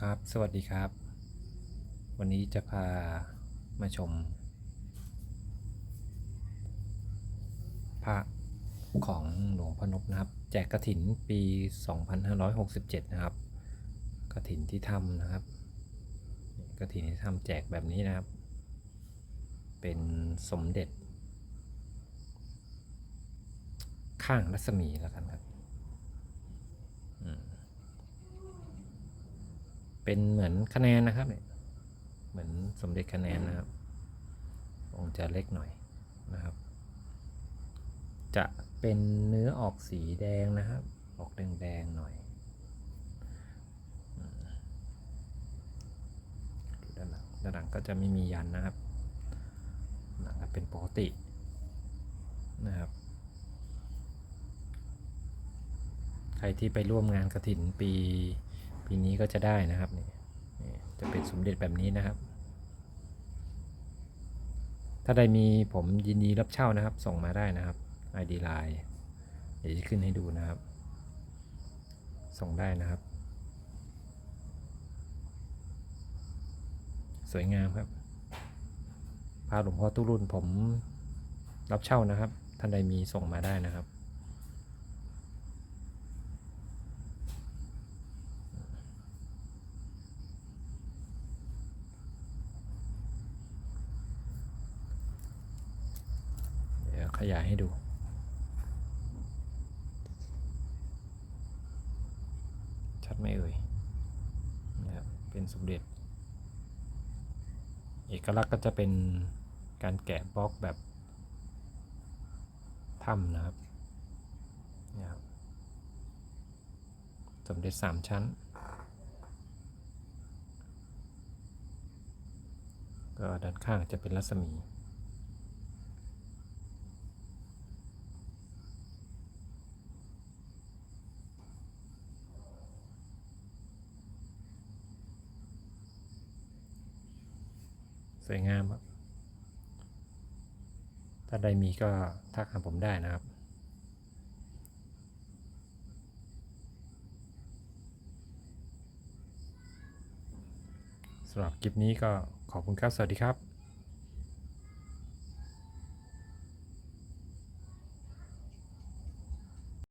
ครับ สวัสดีครับ วันนี้จะพามาชม พระของหลวงพ่อนพนะครับ แจกกระถินปี 2567 นะครับ กระถินที่ทำนะครับ กระถินที่ทำแจกแบบนี้นะครับ เป็นสมเด็จ ข้างรัศมีแล้วกันครับอืม เป็นเหมือนคะแนนนะครับเนี่ยเหมือนสมเด็จคะแนนนะครับ องค์จะเล็กหน่อยนะครับ จะเป็นเนื้อออกสีแดงนะครับ ออกแดงๆหน่อยดูด้านหลังด้านหลังก็จะไม่มียันนะครับหลังก็เป็นปกตินะครับ ใครที่ไปร่วมงานกระถินปี ปีนี้ก็จะได้นะครับนี่จะเป็นสมเด็จแบบนี้นะครับ ถ้าใดมีผมยินดีรับเช่านะครับ ส่งมาได้นะครับ ID Line เดี๋ยวจะขึ้นให้ดูนะครับ ส่งได้นะครับ สวยงามครับพาหลวงพ่อตู้รุ่นผมรับเช่านะครับ ท่านใดมีส่งมาได้นะครับ เดี๋ยว ขยายให้ดู ชัดไหมเอ่ยนะครับเป็นสมเด็จ เอกลักษณ์ก็จะเป็นการแกะบล็อกแบบถ้ำนะครับนี่ยครับ สมเด็จสามชั้น ก็ด้านข้างจะเป็นรัศมี สวยงามครับ ถ้าใดมีก็ทักหาผมได้นะครับ สำหรับคลิปนี้ก็ขอบคุณครับ สวัสดีครับ